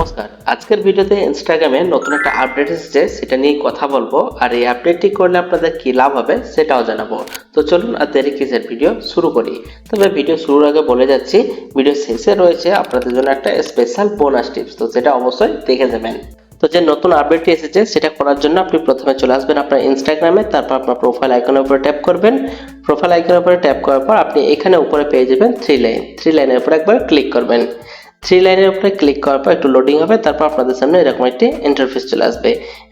নমস্কার। আজকের ভিডিওতে ইনস্টাগ্রামে নতুন একটা আপডেট এসেছে, সেটা নিয়ে কথা বলব। আর এই আপডেটটি করলে আপনাদের কি লাভ হবে সেটাও জানাব। তো চলুন আর দেরি কিসের ভিডিও শুরু করি। তবে ভিডিও শুরুর আগে বলে যাচ্ছি ভিডিও শেষে রয়েছে আপনাদের জন্য একটা স্পেশাল বোনাস টিপস তো সেটা অবশ্যই দেখে যাবেন তো যে নতুন আপডেটটি এসেছে, সেটা করার জন্য আপনি প্রথমে চলে আসবেন আপনার ইনস্টাগ্রামে তারপর আপনার প্রোফাইল আইকনের উপরে ট্যাপ করবেন। প্রোফাইল আইকনের উপরে ট্যাপ করার পর আপনি এখানে উপরে পেয়ে যাবেন থ্রি লাইন থ্রি লাইনের উপরে একবার ক্লিক করবেন। থ্রি লাইনের উপরে ক্লিক করার পর একটু লোডিং হবে, তারপর আপনাদের সামনে এরকম একটি ইন্টারফেস চলে আসবে।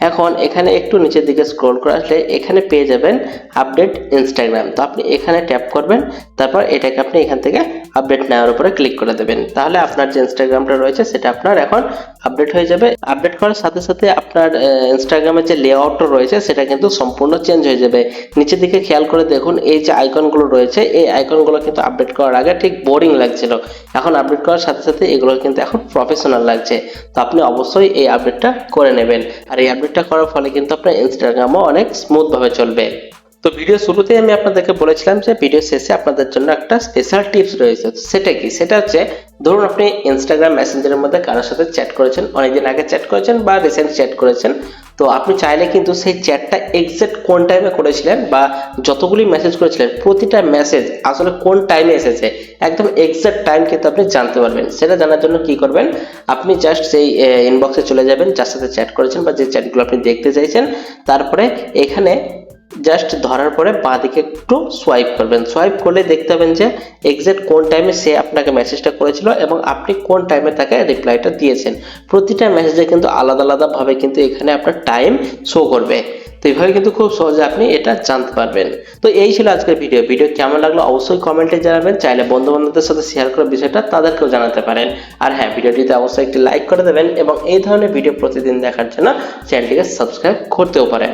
এখন এখানে একটু নিচের দিকে স্ক্রল করে আসলে এখানে পেয়ে যাবেন আপডেট ইনস্টাগ্রাম তো আপনি এখানে ট্যাপ করবেন, তারপর এটাকে আপনি এখান থেকে আপডেট নেওয়ার উপরে ক্লিক করে দেবেন। তাহলে আপনার যে ইনস্টাগ্রামটা রয়েছে, সেটা আপনার এখন আপডেট হয়ে যাবে। আপডেট করার সাথে সাথে আপনার ইনস্টাগ্রামের যে লেআউটটা রয়েছে, সেটা কিন্তু সম্পূর্ণ চেঞ্জ হয়ে যাবে। নিচের দিকে খেয়াল করে দেখুন, এই যে আইকনগুলো রয়েছে, এই আইকনগুলো কিন্তু আপডেট করার আগে ঠিক বোরিং লাগছিল। এখন আপডেট করার সাথে সাথে এগুলো কিন্তু এখন প্রফেশনাল লাগছে। তো আপনি অবশ্যই এই আপডেটটা করে নেবেন। আর এই আপডেটটা করার ফলে কিন্তু আপনার ইনস্টাগ্রামও অনেক স্মুথ ভাবে চলবে। তো ভিডিও শুরুতেই আমি আপনাদেরকে বলেছিলাম যে ভিডিও শেষে আপনাদের জন্য একটা স্পেশাল টিপস রয়েছে। সেটা কি? সেটা হচ্ছে, ধরুন আপনি ইনস্টাগ্রাম মেসেঞ্জারের মধ্যে কারোর সাথে চ্যাট করেছেন, অনেকদিন আগে চ্যাট করেছেন বা রিসেন্ট চ্যাট করেছেন। তো আপনি চাইলে কিন্তু সেই চ্যাটটা এক্সাক্ট কোন টাইমে করেছিলেন বা যতগুলি মেসেজ করেছিলেন, প্রতিটা মেসেজ আসলে কোন টাইমে এসেছে, একদম এক্সাক্ট টাইম কিন্তু আপনি জানতে পারবেন। সেটা জানার জন্য কি করবেন? আপনি জাস্ট সেই ইনবক্সে চলে যাবেন, যার সাথে চ্যাট করেছেন বা যে চ্যাটগুলো আপনি দেখতে চাইছেন। তারপরে এখানে জাস্ট ধরার পরে বাঁ দিকে একটু সোয়াইপ করবেন। সোয়াইপ করলে দেখতে পাবেন যে এক্সাক্ট কোন টাইমে সে আপনাকে মেসেজটা করেছিল এবং আপনি কোন টাইমে তাকে রিপ্লাইটা দিয়েছেন। প্রতিটা মেসেজে কিন্তু আলাদা আলাদাভাবে কিন্তু এখানে আপনার টাইম শো করবে। তো এইভাবে কিন্তু খুব সহজে আপনি এটা জানতে পারবেন। তো এই ছিল আজকের ভিডিও ভিডিও কেমন লাগল অবশ্যই কমেন্টে জানাবেন। চাইলে বন্ধু বান্ধবদের সাথে শেয়ার করার বিষয়টা তাদেরকেও জানাতে পারেন। আর হ্যাঁ ভিডিওটিতে অবশ্যই একটি লাইক করে দেবেন এবং এই ধরনের ভিডিও প্রতিদিন দেখার জন্য চ্যানেলটিকে সাবস্ক্রাইব করতেও পারেন।